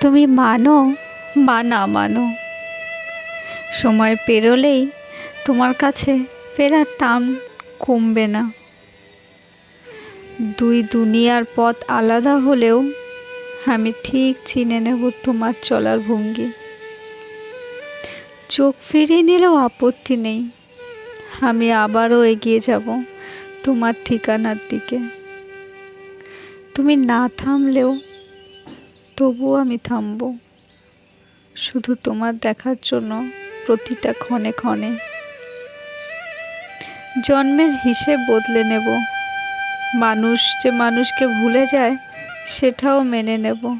তুমি মানো বা না মানো। সময় পেরোলেই তোমার কাছে ফেরার টান কমবে না। দুই দুনিয়ার পথ আলাদা হলেও আমি ঠিক চিনে নেব তোমার চলার ভঙ্গি। চোখ ফিরিয়ে নিলেও আপত্তি নেই। আমি আবারও এগিয়ে যাব তোমার ঠিকানার দিকে। তুমি না থামলেও তবুও আমি থামব। শুধু তোমার দেখার জন্য প্রতিটা ক্ষণে ক্ষণে। জন্মের হিসেব বদলে নেব। মানুষ যে মানুষকে ভুলে যায়, সেটাও মেনে নেব।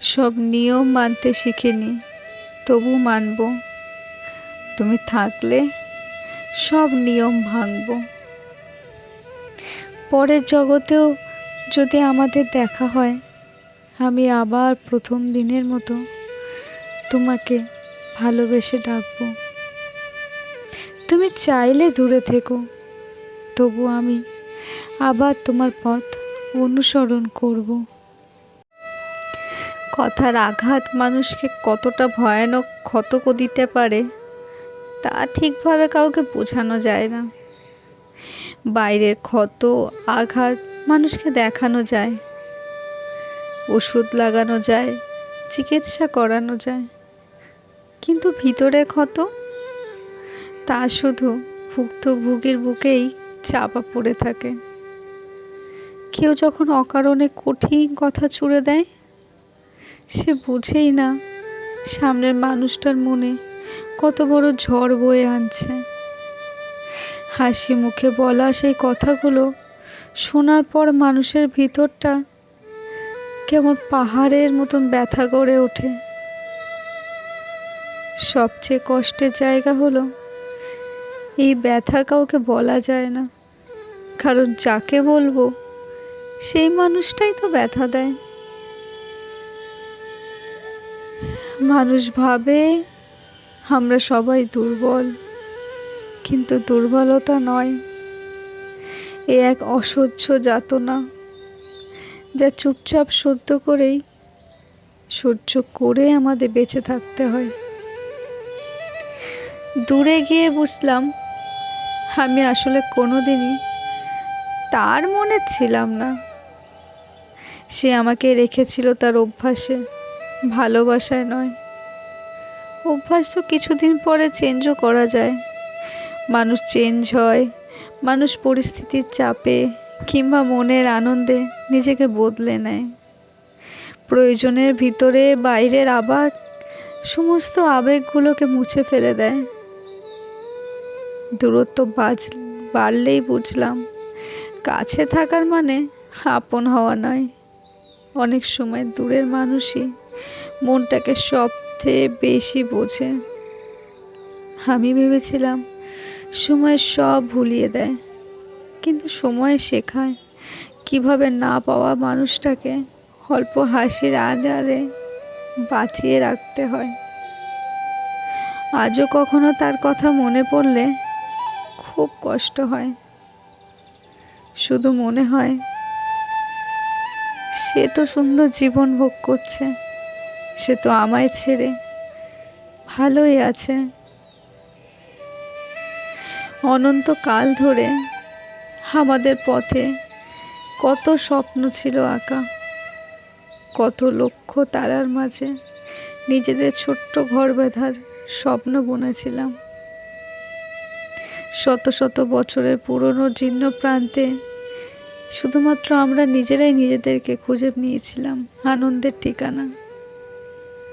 সব নিয়ম মানতে শিখিনি, তবু মানব। তুমি থাকলে সব নিয়ম ভাঙব। পরের জগতেও যদি আমাদের দেখা হয় আমি আবার প্রথম দিনের মতো তোমাকে ভালোবেসে ডাকবো। তুমি চাইলে দূরে থেকো, তবু আমি আবার তোমার পথ অনুসরণ করব। কথার আঘাত মানুষকে কতটা ভয়ানক ক্ষত দিতে পারে, তা ঠিকভাবে কাউকে বোঝানো যায় না। বাইরের ক্ষত, আঘাত মানুষকে দেখানো যায়। ওষুধ লাগানো যায়, চিকিৎসা করানো যায়। কিন্তু ভিতরে ক্ষত? তা শুধু ভুক্তভোগীর বুকেই চাপা পড়ে থাকে। কেউ যখন অকারণে কঠিন কথা ছুড়ে দেয়, সে বুঝেই না সামনের মানুষটার মনে কত বড় ঝড় বয়ে আনছে। হাসি মুখে বলা সেই কথাগুলো শোনার পর মানুষের ভিতরটা কেমন পাহাড়ের মতন ব্যথা গড়ে ওঠে। সবচেয়ে কষ্টের জায়গা হলো, এই ব্যথা কাউকে বলা যায় না। কারণ যাকে বলব, সেই মানুষটাই তো ব্যথা দেয়। মানুষ ভাবে, আমরা সবাই দুর্বল, কিন্তু দুর্বলতা নয়। এ এক অসহ্য যাতনা। যা চুপচাপ সহ্য করেই সহ্য করে আমাদের বেঁচে থাকতে হয়। দূরে গিয়ে বুঝলাম, আমি আসলে কোনোদিনই তার মনে ছিলাম না। সে আমাকে রেখেছিল তার অভ্যাসে, ভালোবাসায় নয়। অভ্যাস তো কিছুদিন পরে চেঞ্জও করা যায়। মানুষ চেঞ্জ হয়, মানুষ পরিস্থিতির চাপে কিংবা মনের আনন্দে নিজেকে বদলে নেয়। প্রয়োজনের ভিতরে বাইরের আবেগ সমস্ত আবেগগুলোকে মুছে ফেলে দেয়। দূরত্ব বাজ, বাড়লেই বুঝলাম, কাছে থাকার মানে আপন হওয়া নয়। অনেক সময় দূরের মানুষই মনটাকে সবচেয়ে বেশি বোঝে। আমি ভেবেছিলাম সময় সব ভুলিয়ে দেয়। কিন্তু সময় শেখায়। কীভাবে না পাওয়া মানুষটাকে অল্প হাসির আড়ালে বাঁচিয়ে রাখতে হয়। আজও কখনো তার কথা মনে পড়লে খুব কষ্ট হয়। শুধু মনে হয়, সে তো সুন্দর জীবন ভোগ করছে, সে তো আমায় ছেড়ে ভালোই আছে। অনন্তকাল ধরে আমাদের পথে। কত স্বপ্ন ছিল আঁকা। কত লক্ষ্য তারার মাঝে নিজেদের ছোট্ট ঘর বেঁধার স্বপ্ন বুনেছিলাম। শত শত বছরের পুরনো জীর্ণ প্রান্তে শুধুমাত্র আমরা নিজেরাই নিজেদেরকে খুঁজে নিয়েছিলাম আনন্দের ঠিকানা।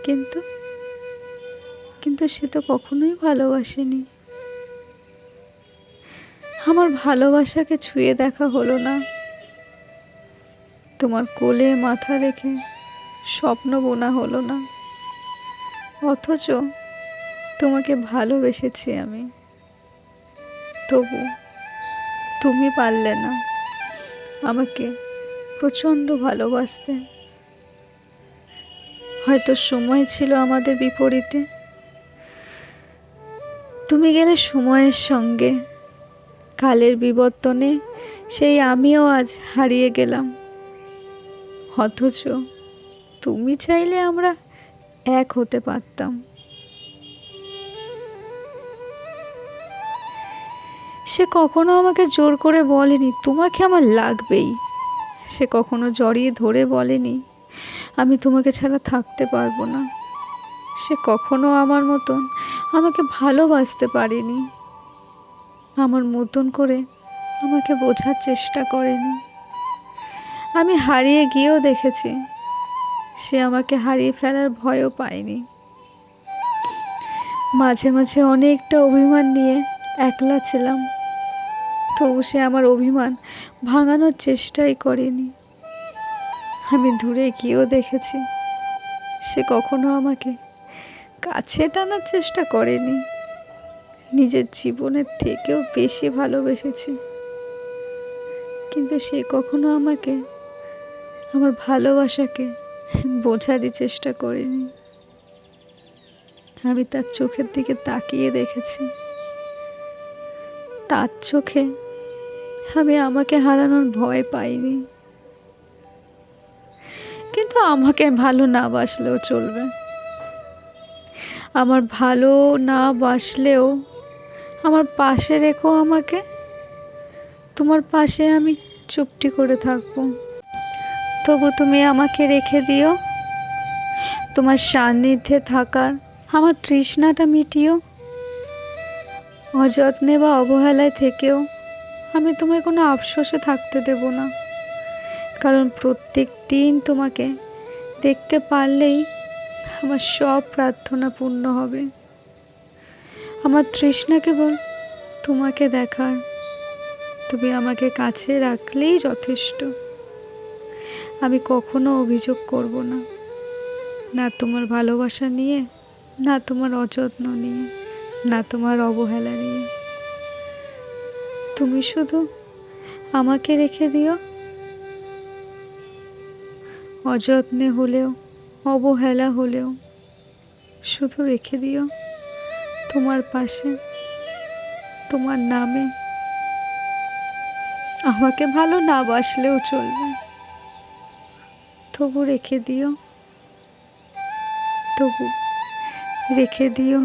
কিন্তু কিন্তু সে তো কখনোই ভালোবাসেনি। আমার ভালোবাসাকে ছুঁয়ে দেখা হলো না। তোমার কোলে মাথা রেখে স্বপ্ন বোনা হলো না। অথচ তোমাকে ভালোবেসেছি আমি। তবু তুমি পারলে না আমাকে প্রচণ্ড ভালোবাসতে। হয়তো সময় ছিল আমাদের বিপরীতে। তুমি গেলে সময়ের সঙ্গে কালের বিবর্তনে, সেই আমিও আজ হারিয়ে গেলাম। অথচ তুমি চাইলে আমরা এক হতে পারতাম। সে কখনো আমাকে জোর করে বলেনি, তোমাকে আমার লাগবেই। সে কখনো জড়িয়ে ধরে বলেনি, আমি তোমাকে ছাড়া থাকতে পারব না। সে কখনো আমার মতন আমাকে ভালোবাসতে পারেনি। আমার মতন করে আমাকে বোঝার চেষ্টা করেনি। আমি হারিয়ে গিয়েও দেখেছি, সে আমাকে হারিয়ে ফেলার ভয়ও পায়নি। মাঝে মাঝে অনেকটা অভিমান নিয়ে একলা ছিলাম, তবু সে আমার অভিমান ভাঙানোর চেষ্টাই করেনি। আমি দূরে গিয়েও দেখেছি, সে কখনো আমাকে কাছে টানার চেষ্টা করেনি। নিজের জীবনের থেকেও বেশি ভালোবেসেছি। কিন্তু সে কখনো আমাকে, আমার ভালোবাসাকে বোঝারই চেষ্টা করিনি। আমি তার চোখের দিকে তাকিয়ে দেখেছি। তার চোখে আমি আমাকে হারানোর ভয় পাইনি। কিন্তু আমাকে ভালো না বাসলেও চলবে। আমার ভালো না বাসলেও আমার পাশে রেখো আমাকে। তোমার পাশে আমি চুপটি করে থাকব। তবু তুমি আমাকে রেখে দিও। তোমার সান্নিধ্যে থাকার আমার তৃষ্ণাটা মিটিও। অযত্নে বা অবহেলায় থেকেও আমি তোমায় কোনো আফসোসে থাকতে দেব না। কারণ প্রত্যেক দিন তোমাকে দেখতে পারলেই আমার সব প্রার্থনা পূর্ণ হবে। আমার তৃষ্ণা কেবল তোমাকে দেখার। তুমি আমাকে কাছে রাখলেই যথেষ্ট। আমি কখনো অভিযোগ করব না। না তোমার ভালোবাসা নিয়ে, না তোমার অযত্ন নিয়ে, না তোমার অবহেলা নিয়ে। তুমি শুধু আমাকে রেখে দিও। অযত্নে হলেও, অবহেলা হলেও শুধু রেখে দিও। তোমার পাশে, তোমার নামে। আমাকে ভালো না বাসলেও চলবে। তবু রেখে দিও, তবু রেখে দিও।